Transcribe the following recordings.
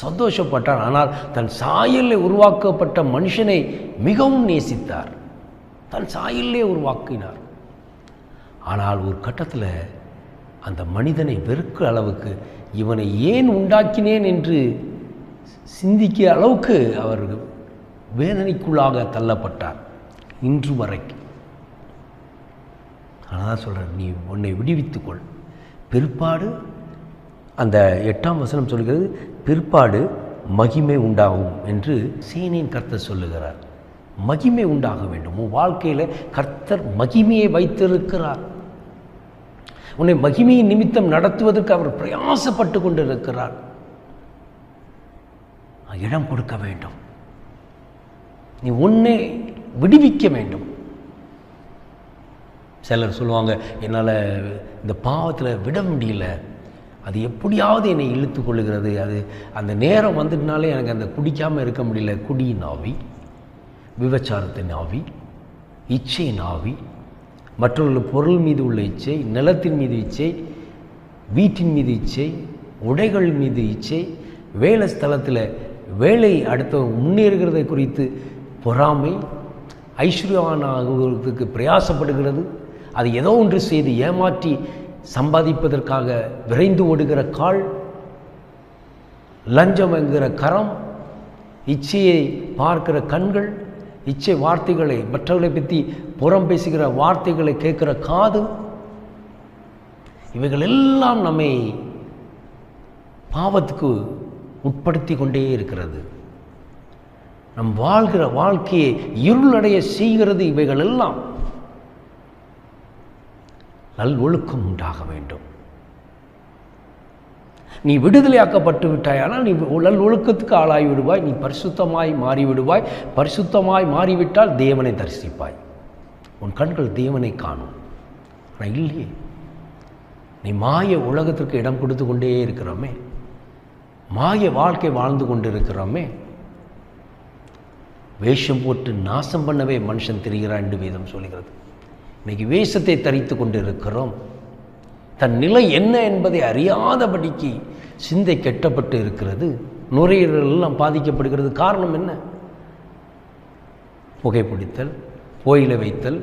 சந்தோஷப்பட்டார். ஆனால் தன் சாயலில் உருவாக்கப்பட்ட மனுஷனை மிகவும் நேசித்தார். தன் சாயலிலே உருவாக்கினார். ஆனால் ஒரு கட்டத்தில் அந்த மனிதனை வெறுக்க அளவுக்கு இவனை ஏன் உண்டாக்கினேன் என்று சிந்திக்க அளவுக்கு அவர் வேதனைக்குள்ளாக தள்ளப்பட்டார். இன்று வரைக்கும். ஆனால் தான் சொல்கிறேன் நீ உன்னை விடுவித்துக்கொள் பிற்பாடு அந்த எட்டாம் வசனம் சொல்கிறது பிற்பாடு மகிமை உண்டாகும் என்று சேனையின் கர்த்தர் சொல்லுகிறார். மகிமை உண்டாக வேண்டும். உன் வாழ்க்கையில் கர்த்தர் மகிமையை வைத்திருக்கிறார். உன்னை மகிமையின் நிமித்தம் நடத்துவதற்கு அவர் பிரயாசப்பட்டு கொண்டிருக்கிறார். இடம் கொடுக்க வேண்டும். நீ உன்னை விடுவிக்க வேண்டும். சிலர் சொல்லுவாங்க என்னால் இந்த பாவத்தில் விட முடியல. அது எப்படியாவது என்னை இழுத்து கொள்ளுகிறது. அது அந்த நேரம் வந்துட்டுனாலே எனக்கு அந்த குடிக்காமல் இருக்க முடியல. குடியின் ஆவி விபச்சாரத்தின் ஆவி இச்சையின் ஆவி மற்றொரு பொருள் மீது உள்ள இச்சை நிலத்தின் மீது இச்சை வீட்டின் மீது இச்சை உடைகள் மீது இச்சை வேலை ஸ்தலத்தில் வேலை அடுத்த முன்னேறுகிறதை குறித்து பொறாமை ஐஸ்வர்யவானாகுவதற்கு பிரயாசப்படுகிறது. அது ஏதோ ஒன்று செய்து ஏமாற்றி சம்பாதிப்பதற்காக விரைந்து ஓடுகிற கால் லஞ்சம் என்கிற கரம் இச்சையை பார்க்கிற கண்கள் இச்சை வார்த்தைகளை மற்றவர்களை பற்றி புறம் பேசுகிற வார்த்தைகளை கேட்குற காது இவைகள் எல்லாம் நம்மை பாவத்துக்கு உட்படுத்தி கொண்டே இருக்கிறது. நம் வாழ்கிற வாழ்க்கையை இருளடைய செய்கிறது இவைகள் எல்லாம் நல் ஒழுக்கம் உண்டாக வேண்டும். நீ விடுதலையாக்கப்பட்டு விட்டாயானால் நீ நல் ஒழுக்கத்துக்கு ஆளாகி விடுவாய். நீ பரிசுத்தமாய் மாறி விடுவாய் பரிசுத்தமாய் மாறிவிட்டால் தேவனை தரிசிப்பாய். உன் கண்கள் தேவனை காணும். ஆனால் இல்லையே. நீ மாய உலகத்திற்கு இடம் கொடுத்து கொண்டே இருக்கிறோமே. மாய வாழ்க்கை வாழ்ந்து கொண்டு இருக்கிறோமே வேஷம் போட்டு நாசம் பண்ணவே மனுஷன் தெரிகிறான் என்று வேதம் சொல்கிறது. இன்னைக்கு வேஷத்தை தரித்து கொண்டிருக்கிறோம். தன் நிலை என்ன என்பதை அறியாதபடிக்கு சிந்தை கெட்டப்பட்டு இருக்கிறது. நுரையீரல் எல்லாம் பாதிக்கப்படுகிறது. காரணம் என்ன? புகைப்பிடித்தல் கோயில வைத்தல்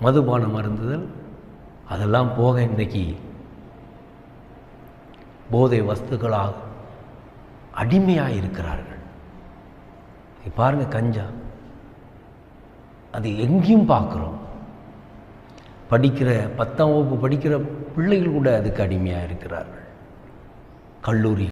மதுபானம் அருந்துதல் அதெல்லாம் போக இன்றைக்கி போதை வஸ்துக்களாக அடிமையாக இருக்கிறார்கள் பாருங்கள் கஞ்சா. அது எங்கேயும் பார்க்குறோம். படிக்கிற பத்தாம் வகுப்பு படிக்கிற பிள்ளைகள் கூட அதுக்கு அடிமையாக இருக்கிறார்கள். கல்லூரி